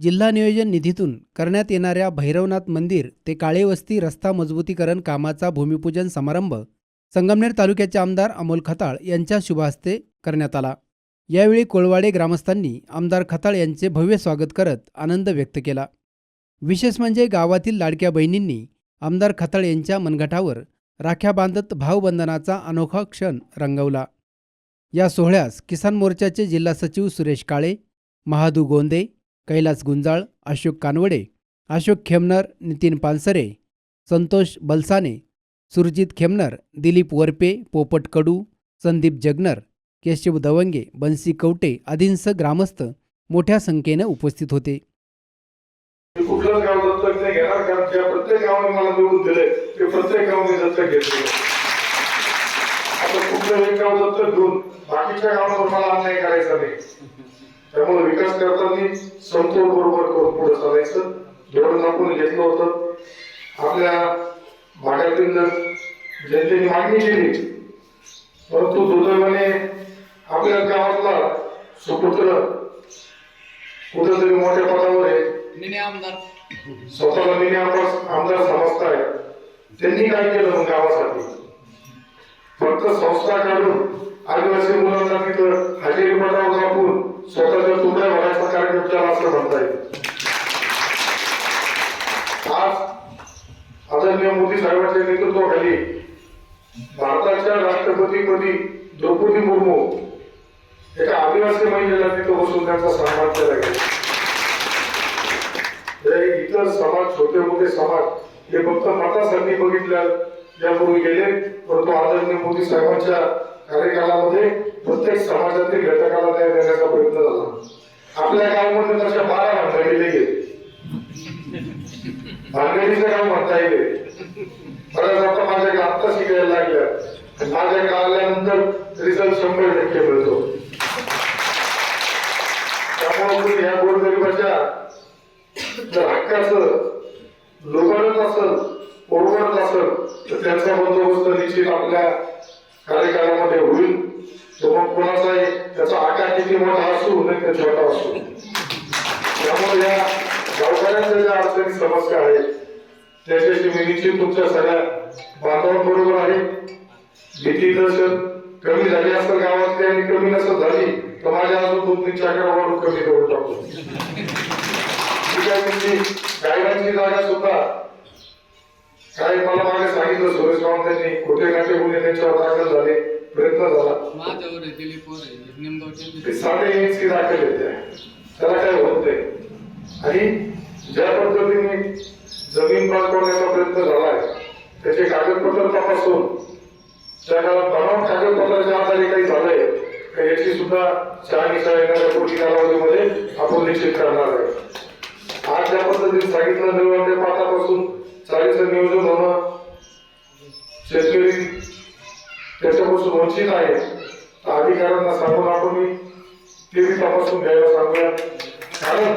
जिल्हा नियोजन निधीतून करण्यात येणाऱ्या भैरवनाथ मंदिर ते काळेवस्ती रस्ता मजबूतीकरण कामाचा भूमिपूजन समारंभ संगमनेर तालुक्याचे आमदार अमोल खताळ यांच्या शुभहस्ते करण्यात आला. यावेळी कोळवाडे ग्रामस्थांनी आमदार खताळ यांचे भव्य स्वागत करत आनंद व्यक्त केला. विशेष म्हणजे गावातील लाडक्या बहिणींनी आमदार खताळ यांच्या मनगटावर राख्या बांधत भावबंधनाचा अनोखा क्षण रंगवला. या सोहळ्यास किसान मोर्चाचे जिल्हा सचिव सुरेश काळे महादू गोंदे कैलास गुंजाळ अशोक कानवडे अशोक खेमनर नितीन पानसरे संतोष बलसाने सुरजित खेमनर दिलीप वरपे पोपट कडू संदीप जगनर केशव दवंगे बन्सी कवटे आदींसह ग्रामस्थ मोठ्या संख्येनं उपस्थित होते. मी कुठलंच गाव दत्तक नाही घेणार कारण त्या प्रत्येक गावाने मला निवडून दिले ते प्रत्येक गावाने दत्तक घेतले आता कुठलं एक गाव दत्तक घेऊन बाकीच्या गावांवर मला अन्याय करायचा नाही. त्यामुळे विकास करताना समतोल बरोबर करून पुढे चालायचं. धोरण आपण घेतलं होतं. आपल्या भागातील जनतेने मागणी केली. परंतु दुर्दैवाने आपल्या गावातला सुपुत्र कुठेतरी मोठ्या पदावर आहे. स्वतःला मिनी आमदार आमदार समजताय त्यांनी काय केलं मग गावासाठी? फक्त संस्था काढून आदिवासी मुलांना तिथं हजेरी पटावर दाखवून स्वतःच्या तुकड्या होण्याचं कारण केला असं म्हणता येईल? आज आदरणीय मोदी साहेबांच्या नेतृत्वाखाली भारताच्या राष्ट्रपतीपदी द्रौपदी मुर्मू एका आदिवासी महिलेला तिथं बसून त्यांचा सन्मान केला गेला. इतर समाज छोटे मोठे समाज हे फक्त मतासाठी बघितल्या यापूर्वी गेले परंतु आदरणीय मोदी साहेबांच्या कार्यकाळामध्ये प्रत्येक समाजातील घटकाला न्याय देण्याचा प्रयत्न झाला. आपल्या गावामध्ये तशा बारा भानगडी नाही भानगडीचं काम म्हणता येईल. बऱ्याच आता माझ्या आत्ता शिकायला लागल्या. माझ्या माझ्याकडे रिझल्ट शंभर टक्के मिळतो. त्यामुळे तुम्ही ह्या गोरगरिबाच्या जर हक्काचं लोकांच असेल परवडत असेल तर त्यांचा बंदोबस्त निश्चित आपल्या कार्यकाळामध्ये होईल. तो मग कोणाचाही त्याचा आकार किती मोठा असू नक्की छोटा असू. त्यामुळे या गावकऱ्यांच्या ज्या अडचणी समस्या आहेत त्याच्याशी मी निश्चित तुमच्या सगळ्या बांधवांबरोबर आहे. भीती दहशत कमी झाली असेल गावातली आणि कमी नसत झाली तर माझ्या अजून दोन तीन चाकर वाढून कमी करून टाकतो ठीक जागा सुद्धा काय मला मागे सांगितलं सुरेश सावंतांनी खोटे नाटे गुन्हे त्यांच्यावर दाखल झाले. प्रयत्न झाला. ते. साडे इंची दाखल येते. त्याला काय होत नाही आणि ज्या पद्धतीने जमीन पाठवण्याचा प्रयत्न झालाय त्याचे कागदपत्र तपासून त्या काळात बनावट कागदपत्राच्या आधारे काही झालंय का याची सुद्धा शहानिशा येणाऱ्या पुढील कालावधीमध्ये आपण निश्चित करणार आहे आज ज्या पद्धतीने सांगितलं निर्वाह पाठापासून चाळीचं नियोजन होणं शेतकरी त्याच्यापासून वंचित आहे. अधिकाऱ्यांना सांगून आपण ते बी तपासून घ्यायला सांगूया. कारण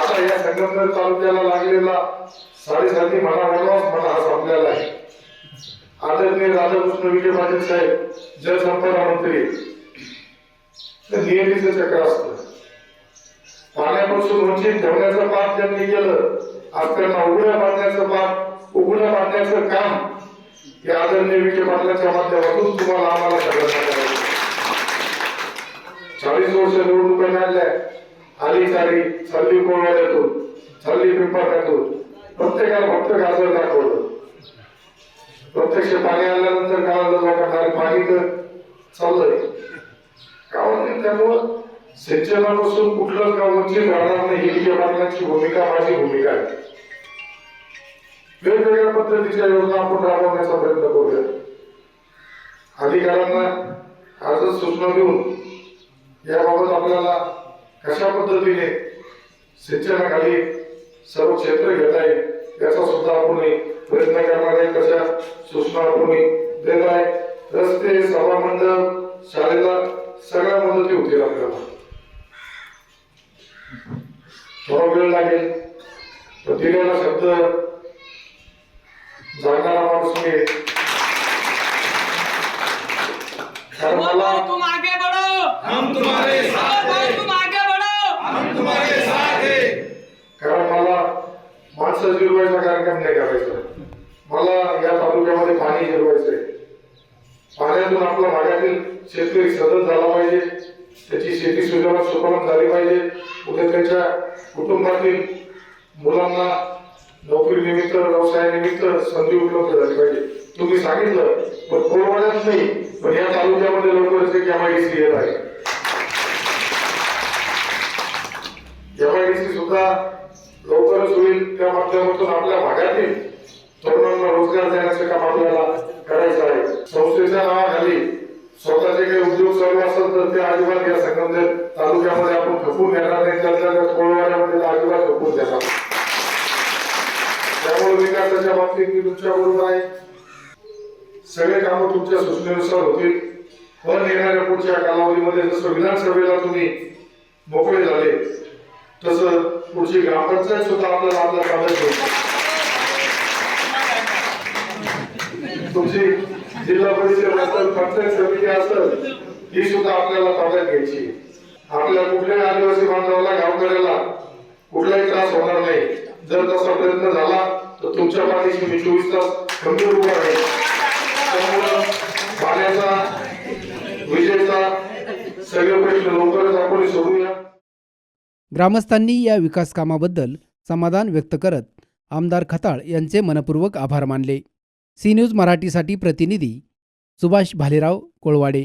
आता या संगमनेर तालुक्याला लागलेला साडेसाती म्हणा वनवास म्हणा हा संपलेला आहे. आदरणीय राधाकृष्ण विखे पाटील साहेब जलसंपदा मंत्री. ते नियतीचं चक्र असतं. पाण्यापासून वंचित ठेवण्याचं काम त्यांनी केलं आजकाल उघड्या बांधण्याचं पाप उघड्या बांधण्याचं काम हे आदरणीय विखे पाटलाच्या माध्यमातून तुम्हाला आम्हाला सगळ्यांना चाळीस वर्ष निवडणुका लागल्या आली सारी चालली कोवळ्यातून चालली पिंपळातून. प्रत्येकाला फक्त गाजर दाखवलं. प्रत्यक्ष पाणी आल्यानंतर गावाला लोकांना पाणी तर चाललंय. कारण त्यामुळं सिंचनापासून कुठलंच गाव वंचित राहणार नाही. ही विखे भूमिका माझी भूमिका आहे. वेगवेगळ्या पद्धतीच्या योजना आपण राबवण्याचा प्रयत्न करूया. अधिकाऱ्यांना आजच सूचना देऊन याबाबत आपल्याला कशा पद्धतीने सिंचनाखाली सर्व क्षेत्र घेता येईल याचा सुद्धा आपण प्रयत्न करणार आहे. कशा सूचना आपण देत आहे? रस्ते सभामंडळ शाळेला सगळ्या मदती होतील आपल्याला. थोडा वेळ लागेल. पण दिलेला शब्द जागणारा माणूस मी. कारण मला भाई तुम आगे बढ़ो. हम तुम्हारे साथ भाई तुम आगे बढ़ो. कारण मला माणसं जिरवायचा कार्यक्रम नाही करायचा. मला या तालुक्यामध्ये पाणी जिरवायचंय. पाण्यातून आपल्या भागातील शेतकरी सतत झाला पाहिजे. त्याची शेती सुधारण सुपरण झाली पाहिजे. उद्या त्याच्या कुटुंबातील मुलांना नोकरी निमित्त संधी उपलब्ध झाली पाहिजे. तुम्ही सांगितलं पण कोरवाड्यात नाही पण या तालुक्यामध्ये लवकरच एक एमआयडीसी येत आहे. एमआयडीसी सुद्धा लवकरच होईल त्या माध्यमातून आपल्या भागातील तरुणांना रोजगार देण्याचं काम आपल्याला करायचं आहे. संस्थेच्या नावाखाली स्वतःचे काही उद्योग चालू असेल तर ते अजिबात या संगमनेर तालुक्यामध्ये आपण खपून घेणार नाही. त्यातल्या त्या कोळवाड्यामध्ये अजिबात खपून देणार त्यामुळे विकासाच्या बाबतीत मी तुमच्या बरोबर आहे. सगळे कामं तुमच्या सूचनेनुसार होतील. पण येणाऱ्या पुढच्या कालावधीमध्ये जसं विधानसभेला तुम्ही मोकळे झाले तसं पुढची ग्रामपंचायत सुद्धा आपल्याला आपल्या ताब्यात तुमची जिल्हा परिषद असेल पंचायत समिती असेल ही सुद्धा आपल्याला ताब्यात घ्यायची. आपल्या कुठल्याही आदिवासी बांधवाला गावकऱ्याला कुठलाही त्रास होणार नाही. जर तसा प्रयत्न झाला तर तुमच्या पाठीशी मी चोवीस तास खंबीर उभा आहे त्यामुळं पाण्याचा विजेचा सगळे प्रश्न लवकरच आपण सोडूया. ग्रामस्थांनी या विकास कामाबद्दल समाधान व्यक्त करत आमदार खताळ यांचे मनपूर्वक आभार मानले. सी न्यूज मराठीसाठी प्रतिनिधी सुभाष भालेराव कोळवाडे.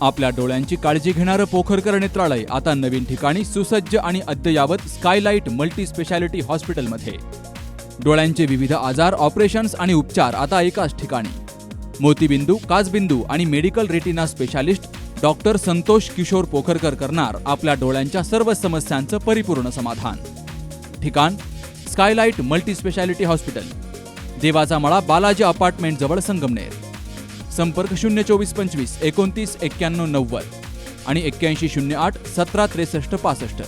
आपल्या डोळ्यांची काळजी घेणारं पोखरकर नेत्रालय आता नवीन ठिकाणी सुसज्ज आणि अद्ययावत स्कायलाइट मल्टी स्पेशालिटी हॉस्पिटलमध्ये. डोळ्यांचे विविध आजार ऑपरेशन्स आणि उपचार आता एकाच ठिकाणी. मोतीबिंदू काचबिंदू आणि medical retina specialist doctor Santosh Kishore Pokharkar करणार आपल्या डोळ्यांच्या सर्व समस्यांचं परिपूर्ण समाधान. ठिकाण स्कायलाइट मल्टी स्पेशालिटी हॉस्पिटल. देवाचा मळा बालाजी अपार्टमेंट जवळ संगमनेर. संपर्क शून्य चोवीस पंचवीस एकोणतीस एक्क्याण्णव नव्वद आणि एक्क्याऐंशी शून्य आठ सतरा त्रेसष्ट पासष्ट.